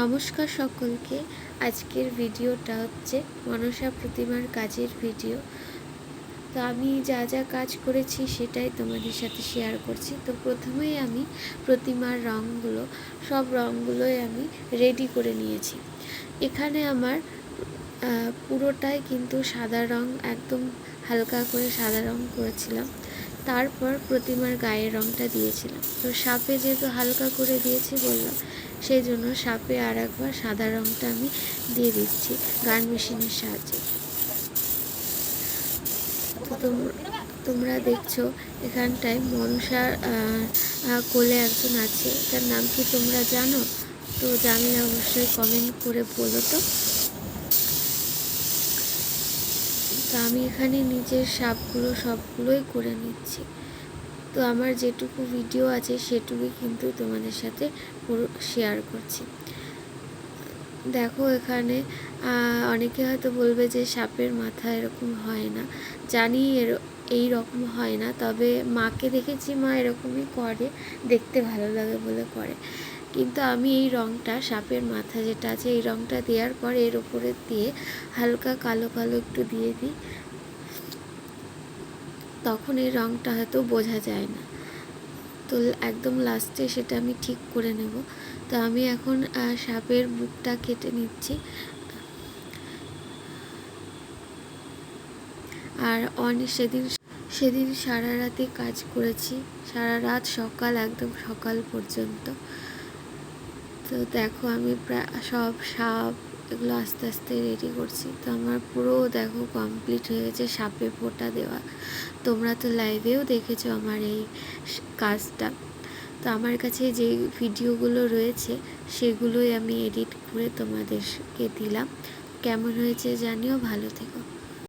নমস্কার সকলকে। আজকের ভিডিওটা হচ্ছে মনসা প্রতিমার কাজের ভিডিও। তো আমি যা যা কাজ করেছি সেটাই তোমাদের সাথে শেয়ার করছি। তো প্রথমেই আমি প্রতিমার রঙগুলো সব রঙগুলোই আমি রেডি করে নিয়েছি। এখানে আমার পুরোটাই কিন্তু সাদা রং, একদম হালকা করে সাদা রং করেছিলাম। তারপর প্রতিমার গায়ের রংটা দিয়েছিলাম। তো সাপে যেহেতু হালকা করে দিয়েছি বললাম সেই জন্য সাপে আর একবার সাদা রংটা আমি দিয়ে দিচ্ছি গান মেশিনের সাহায্যে। তো তোম- তোমরা দেখছ এখানটায় মনসার কোলে একজন আছে। তার নাম কি তোমরা জানো? তো জানলে অবশ্যই কমেন্ট করে বলো তো। তো আমি এখানে নিজের সাপগুলো সবগুলোই করে নিচ্ছি। তো আমার যেটুকু ভিডিও আছে সেটুকুই কিন্তু তোমাদের সাথে পুরো শেয়ার করছি। দেখো এখানে অনেকে হয়তো বলবে যে সাপের মাথা এরকম হয় না। জানি এর, এই রকম হয় না, তবে মাকে দেখেছি মা এরকমই করে, দেখতে ভালো লাগে বলে করে। কিন্তু আমি এই রঙটা সাপের মাথা যেটা আছে, এই রঙটা দেওয়ার পর এর উপরে দিয়ে হালকা কালো কালো একটু দিয়ে দিই। তখন এই রঙটা হয়তো বোঝা যায় না। তো একদম লাস্টে সেটা আমি ঠিক করে নেব। তো আমি এখন সাপের বুকটা কেটে নিচ্ছি। আর অনেক সেদিন সেদিন সারা রাতে কাজ করেছি। সারা রাত সকাল, একদম সকাল পর্যন্ত। তো দেখো আমি প্রায় সব সাপ এগুলো আস্তে আস্তে রেডি করছি। তো আমার পুরো দেখো কমপ্লিট হয়ে গেছে সাপে ফোঁটা দেওয়া। তোমরা তো লাইভেও দেখেছ আমার এই কাজটা। তো আমার কাছে যে ভিডিওগুলো রয়েছে, সেগুলোই আমি এডিট করে তোমাদেরকে দিলাম। কেমন হয়েছে জানিও, ভালো থেকো।